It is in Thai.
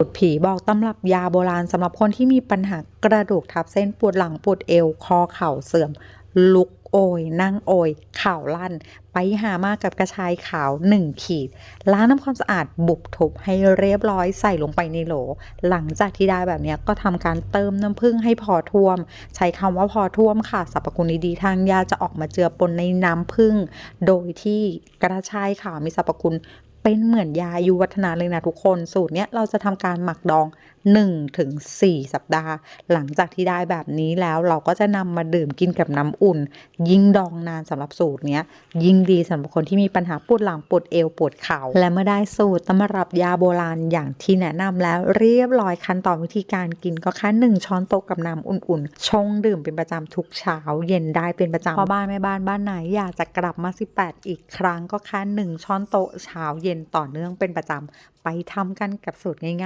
สูตรผีบอกตำรับยาโบราณสำหรับคนที่มีปัญหากระดูกทับเส้นปวดหลังปวดเอว คอเข่าเสื่อม ลุกโอยนั่งโอยเข่าลั่น ไปหามากับกระชายขาว 1 ขีด ล้างน้ำความสะอาดบุบทุบให้เรียบร้อยใส่ลงไปในโหล หลังจากที่ได้แบบนี้ก็ทำการเติมน้ำผึ้งให้พอท่วม ใช้คำว่าพอท่วมค่ะสรรพคุณดีๆทางยาจะออกมาเจือปนในน้ำผึ้งโดยที่กระชายขาวมีสรรพคุณ เป็นเหมือนยาอายุวัฒนะเลยนะทุกคน สูตรเนี้ยเราจะทำการหมักดอง1-4ถึง4สัปดาห์ หลังจากที่ได้แบบนี้แล้วเราก็จะนำมาดื่มกินกับน้ำอุ่น ยิ่งดองนานสำหรับสูตรเนี้ยยิ่งดีสำหรับคนที่มีปัญหาปวดหลังปวดเอวปวดเข่าและเมื่อได้สูตรตำรับยาโบราณอย่างที่แนะนำแล้วเรียบร้อยขั้นตอนวิธีการกินก็แค่หนึ่งช้อนโต๊ะกับน้ำอุ่นๆ ชงดื่มเป็นประจำทุกเช้า เย็นได้เป็นประจำพ่อบ้านแม่บ้านบ้านไหนอยากจะกลับมา 18 อีกครั้งก็แค่หนึ่งช้อนโต๊ะเช้าเย็นต่อเนื่องเป็นประจำไปทำกันกับสูตรง่าย